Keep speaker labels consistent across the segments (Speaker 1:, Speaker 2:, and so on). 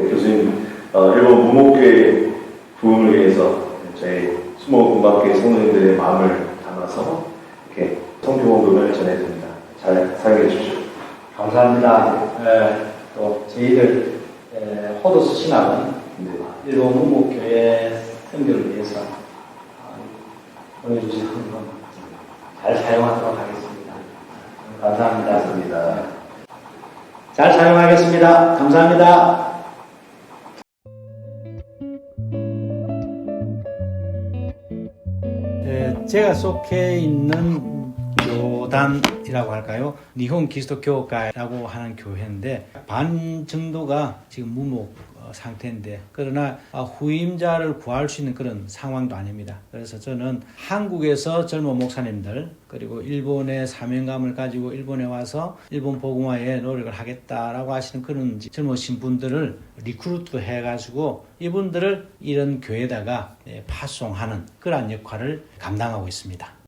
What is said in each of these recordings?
Speaker 1: 네, 교수님, 어, 일본 무목교회 부흥을 위해서 저희 수목공학계 성도님들의 마음을 담아서 이렇게 성교원금을 전해드립니다. 잘 사용해 주십시오.
Speaker 2: 감사합니다. 에, 또 저희들 에, 호도스 신학은
Speaker 1: 네.
Speaker 2: 일본 문목교회 선교를 위해서 아, 보내주신 헌금 잘 사용하도록 하겠습니다. 감사합니다.
Speaker 1: 감사합니다.
Speaker 2: 잘 사용하겠습니다. 감사합니다. 제가 속해 있는 교단이라고 할까요? 니혼 기스토 교회라고 하는 교회인데 반 정도가 지금 무목 어, 상태인데 그러나 아, 후임자를 구할 수 있는 그런 상황도 아닙니다. 그래서 저는 한국에서 젊은 목사님들 그리고 일본의 사명감을 가지고 일본에 와서 일본 복음화에 노력을 하겠다라고 하시는 그런 젊으신 분들을 리크루트 해가지고 이분들을 이런 교회에다가 예, 파송하는 그러한 역할을 감당하고 있습니다.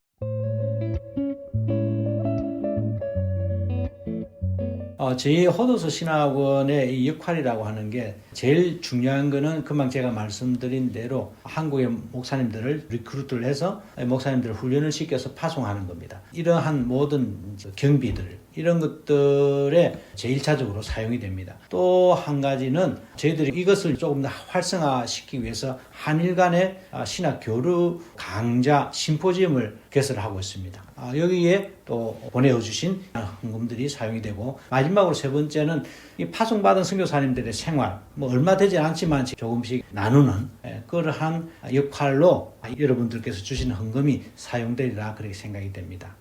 Speaker 2: 어, 저희 호도서 신학원의 이 역할이라고 하는 게 제일 중요한 거는 금방 제가 말씀드린 대로 한국의 목사님들을 리크루트를 해서 목사님들을 훈련을 시켜서 파송하는 겁니다. 이러한 모든 경비들 이런 것들에 제일차적으로 사용이 됩니다. 또 한 가지는 저희들이 이것을 조금 더 활성화시키기 위해서 한일 간의 아, 신학 교류 강좌 심포지엄을 개설하고 있습니다. 아, 여기에 또 보내주신 헌금들이 사용이 되고 마지막으로 세 번째는 이 파송받은 선교사님들의 생활 뭐 얼마 되지 않지만 조금씩 나누는 예, 그러한 역할로 여러분들께서 주시는 헌금이 사용되리라 그렇게 생각이 됩니다.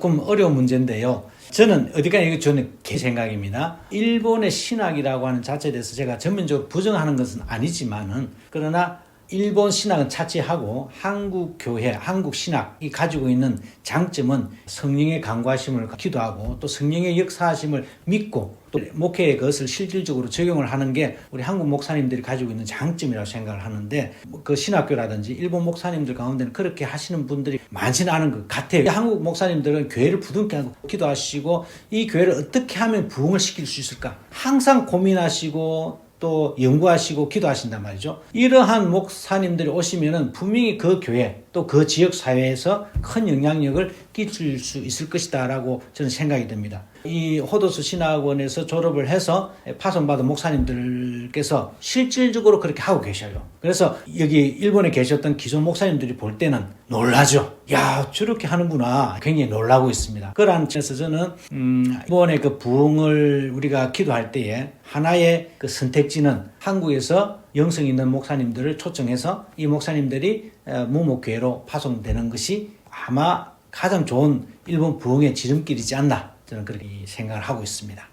Speaker 2: 조금 어려운 문제인데요. 저는 이거 저는 개 생각입니다. 일본의 신학이라고 하는 자체에 대해서 제가 전면적으로 부정하는 것은 아니지만은 그러나 일본 신학은 차치하고 한국 교회, 한국 신학이 가지고 있는 장점은 성령의 강구하심을 기도하고 또 성령의 역사하심을 믿고 또 목회의 것을 실질적으로 적용을 하는 게 우리 한국 목사님들이 가지고 있는 장점이라고 생각을 하는데 그 신학교라든지 일본 목사님들 가운데는 그렇게 하시는 분들이 많지는 않은 것 같아요. 한국 목사님들은 교회를 부둥켜 하고 기도하시고 이 교회를 어떻게 하면 부흥을 시킬 수 있을까 항상 고민하시고 또 연구하시고 기도하신단 말이죠. 이러한 목사님들이 오시면은 분명히 그 교회 또 그 지역 사회에서 큰 영향력을 끼칠 수 있을 것이다라고 저는 생각이 듭니다. 이 호도스 신학원에서 졸업을 해서 파송받은 목사님들께서 실질적으로 그렇게 하고 계셔요. 그래서 여기 일본에 계셨던 기존 목사님들이 볼 때는 놀라죠. 야 저렇게 하는구나. 굉장히 놀라고 있습니다. 그러한 점에서 저는 음, 이번에 그 부흥을 우리가 기도할 때에 하나의 그 선택지는 한국에서 영성 있는 목사님들을 초청해서 이 목사님들이 어, 무목교회로 파송되는 것이 아마 가장 좋은 일본 부흥의 지름길이지 않나 저는 그렇게 생각을 하고 있습니다.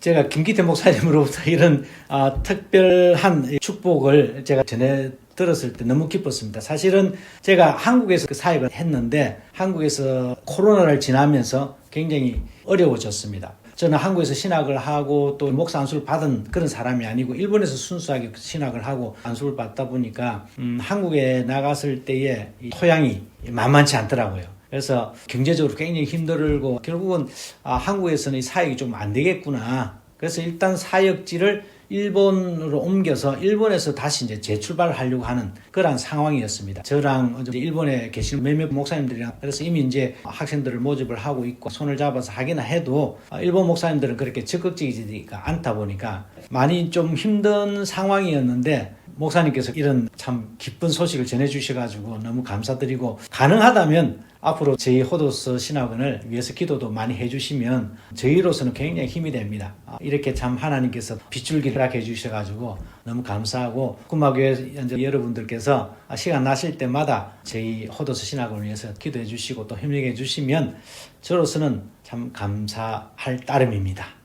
Speaker 2: 제가 김기태 목사님으로부터 이런 아, 특별한 축복을 제가 전해 들었을 때 너무 기뻤습니다. 사실은 제가 한국에서 그 사역을 했는데 한국에서 코로나를 지나면서 굉장히 어려워졌습니다. 저는 한국에서 신학을 하고 또 목사 안수를 받은 그런 사람이 아니고 일본에서 순수하게 신학을 하고 안수를 받다 보니까 음, 한국에 나갔을 때의 이 토양이 만만치 않더라고요. 그래서 경제적으로 굉장히 힘들고 결국은 아, 한국에서는 이 사역이 좀 안 되겠구나. 그래서 일단 사역지를 일본으로 옮겨서 일본에서 다시 이제 재출발을 하려고 하는 그러한 상황이었습니다. 저랑 일본에 계시는 몇몇 목사님들이랑 그래서 이미 이제 학생들을 모집을 하고 있고 손을 잡아서 하기나 해도 일본 목사님들은 그렇게 적극적이지가 않다 보니까 많이 좀 힘든 상황이었는데 목사님께서 이런 참 기쁜 소식을 전해주셔가지고 너무 감사드리고 가능하다면 앞으로 저희 호도스 신학원을 위해서 기도도 많이 해주시면 저희로서는 굉장히 힘이 됩니다. 아, 이렇게 참 하나님께서 빗줄기를 해주셔가지고 너무 감사하고 꿈마교회 여러분들께서 시간 나실 때마다 저희 호도스 신학원을 위해서 기도해 주시고 또 협력해 주시면 저로서는 참 감사할 따름입니다.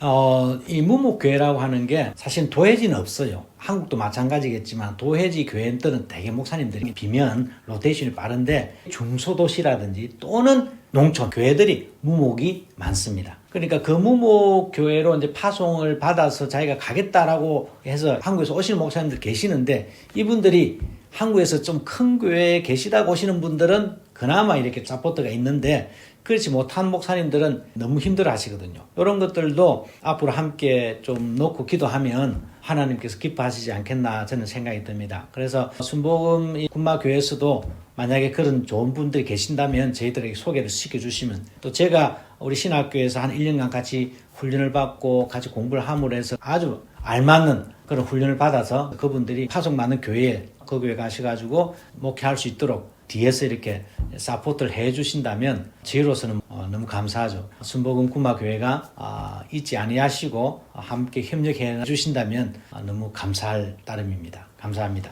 Speaker 2: 어, 이 무목교회라고 하는 게 사실 도해지는 없어요. 한국도 마찬가지겠지만 도해지 교회들은 대개 목사님들이 비면 로테이션이 빠른데 중소도시라든지 또는 농촌 교회들이 무목이 많습니다. 그러니까 그 무목 교회로 이제 파송을 받아서 자기가 가겠다라고 해서 한국에서 오시는 목사님들 계시는데 이분들이 한국에서 좀 큰 교회에 계시다고 오시는 분들은 그나마 이렇게 사포트가 있는데 그렇지 못한 목사님들은 너무 힘들어 하시거든요. 이런 것들도 앞으로 함께 좀 놓고 기도하면 하나님께서 기뻐하시지 않겠나 저는 생각이 듭니다. 그래서 순복음 이 군마교회에서도 만약에 그런 좋은 분들이 계신다면 저희들에게 소개를 시켜주시면 또 제가 우리 신학교에서 한 1년간 같이 훈련을 받고 같이 공부를 함으로 해서 아주 알맞는 그런 훈련을 받아서 그분들이 파송 많은 교회에 그 교회 가셔가지고 목회할 수 있도록 뒤에서 이렇게 사포트를 해주신다면 저희로서는 어, 너무 감사하죠. 순복음 군마교회가 아, 잊지 아니하시고 함께 협력해 주신다면 아, 너무 감사할 따름입니다. 감사합니다.